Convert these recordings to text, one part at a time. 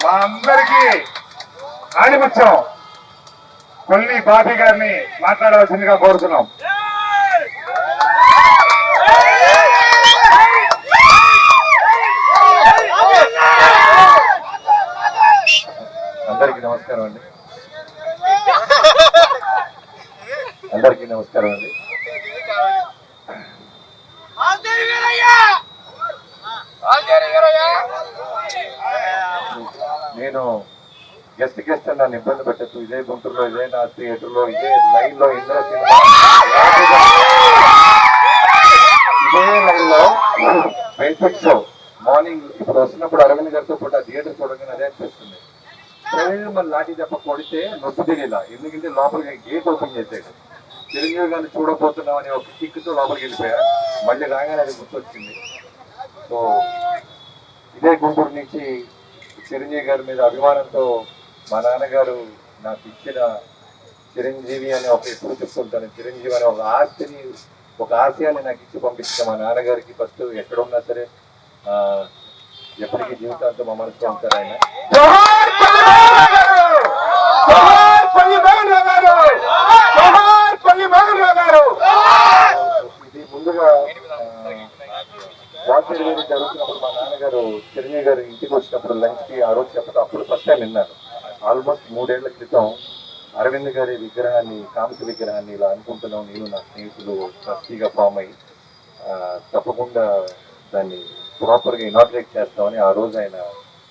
మా అందరికీ ఆణిముత్యం కొల్లి బాబీ గారిని మాట్లాడవలసిందిగా కోరుతున్నాం. అందరికీ నమస్కారం అండి. అందరికీ నమస్కారం అండి. నేను గెస్ట్ గెస్ట్ నన్ను ఇబ్బంది పెట్టచ్చు ఇదే గుంటూరులో ఇదే నా థియేటర్లో ఇదే లైన్లో ఇంద్ర సినిమా. ఇదే లైన్లో షో. మార్నింగ్ ఇప్పుడు వస్తున్నప్పుడు అరవింద్ గారితో పాటు ఆ థియేటర్ చూడగానే అదే అనిపిస్తుంది. ప్రేమ లాఠీ దెబ్బ కొడితే నొప్పి తెలియలా ఎందుకంటే లోపలికి గేట్ ఓపెన్ చేశాడు. చిరంజీవి గారిని చూడబోతున్నాం అని ఒక కిక్తో లోపలికి వెళ్ళిపోయా. మళ్ళీ రాగానే అది గుర్తొచ్చింది. సో ఇదే గుంటూరు నుంచి చిరంజీవి గారి మీద అభిమానంతో మా నాన్నగారు నాకు ఇచ్చిన చిరంజీవి అని ఒక ఎప్పుడు చెప్తుంటాను. చిరంజీవి అనే ఒక ఆస్తిని ఒక ఆశయాన్ని నాకు ఇచ్చి పంపించిన మా నాన్నగారికి ఫస్ట్ ఎక్కడ ఉన్నా సరే ఎప్పటికీ జీవితాంతం మా మనసులో ఉంటారు ఆయన. వాటర్ వేడి జరుగుతున్నప్పుడు మా నాన్నగారు చిరంజీవి గారు ఇంటికి వచ్చినప్పుడు లంచ్కి ఆ రోజు చెప్పడం అప్పుడు ఫస్ట్ టైం విన్నాను ఆల్మోస్ట్ మూడేళ్ళ క్రితం అరవింద్ గారి విగ్రహాన్ని కామిక విగ్రహాన్ని ఇలా అనుకుంటున్నాం నేను నా స్నేహితులు ట్రస్టీగా ఫామ్ అయ్యి తప్పకుండా దాన్ని ప్రాపర్గా ఇనాగ్రేట్ చేస్తామని ఆ రోజు ఆయన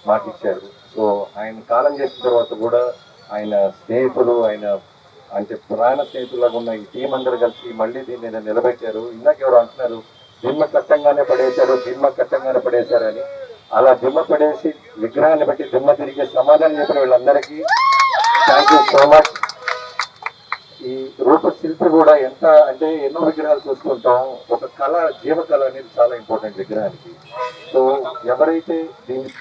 మాటిచ్చారు. సో ఆయన కాలం చేసిన తర్వాత కూడా ఆయన స్నేహితులు ఆయన అంటే పురాణ స్నేహితులాగా ఉన్న ఈ టీం అందరూ కలిసి మళ్ళీ దీన్ని నిలబెట్టారు. ఇందాక ఎవరు అంటున్నారు దిమ్మ కట్టంగానే పడేశారు దిమ్మ కట్టంగానే పడేశారని. అలా దిమ్మ పడేసి విగ్రహాన్ని బట్టి దిమ్మ తిరిగి సమాధానం చెప్పిన వీళ్ళందరికీ థ్యాంక్ యూ సో మచ్ ఈ రూపశిల్పి కూడా ఎంత అంటే ఎన్నో విగ్రహాలు చూస్తుంటాం ఒక కళ జీవ కళ అనేది చాలా ఇంపార్టెంట్ విగ్రహానికి. సో ఎవరైతే దీన్ని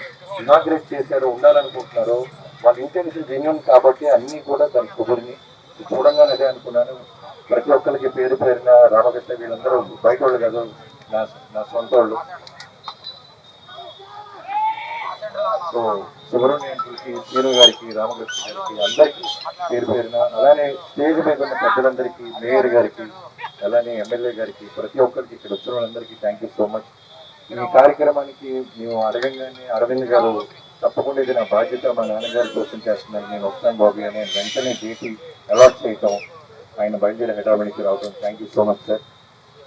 ఇనాగ్రేట్ చేశారో ఉండాలనుకుంటున్నారో వాళ్ళ ఇంటెన్షన్ జెన్యున్ కాబట్టి అన్నీ కూడా దాని కుబురిని చూడంగానే అదే అనుకున్నాను. ప్రతి ఒక్కరికి పేరు పేరున రామకృష్ణ వీళ్ళందరూ బయట వాళ్ళు కాదు నా నా సొంత వాళ్ళు సో సుబ్రహ్మణ్యానికి సీను గారికి రామకృష్ణ గారికి అందరికీ పేరు పేరున అలానే స్టేజ్ మీద ఉన్న పెద్దలందరికీ మేయర్ గారికి అలానే ఎమ్మెల్యే గారికి ప్రతి ఒక్కరికి ఇక్కడ వచ్చిన వాళ్ళందరికీ థ్యాంక్ యూ సో మచ్ ఈ కార్యక్రమానికి మేము అడగంగానే అరవింద్ గారు తప్పకుండా ఇది నా బాధ్యత మా నాన్నగారి కోసం చేస్తున్నాను. నేను వస్తాను బాబు అని వెంటనే డేటీ అలాట్ చేయటం ఆయన బయలుదేరి హైదరాబాద్కి రావడం. Thank you so much sir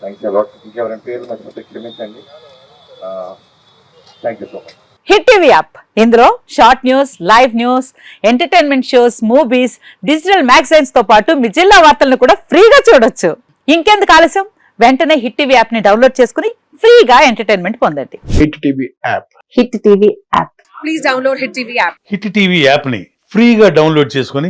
thanks a lot ఇంకెవరైనా పేర్లు మర్చిపోతే క్షమించండి. Thank you so much hit TV app. ఇందులో short news live news entertainment shows movies digital మ్యాగజైన్స్తో పాటు మీ జిల్లా వార్తలను కూడా ఫ్రీగా చూడొచ్చు. ఇంకెందుకు ఆలస్యం? వెంటనే హిట్ టీవీ యాప్ని డౌన్లోడ్ చేసుకుని ఫ్రీగా ఎంటర్టైన్మెంట్ పొందండి. Hit TV app. Hit TV app. Please download Hit TV app. Hit TV యాప్ని ఫ్రీగా డౌన్లోడ్ చేసుకొని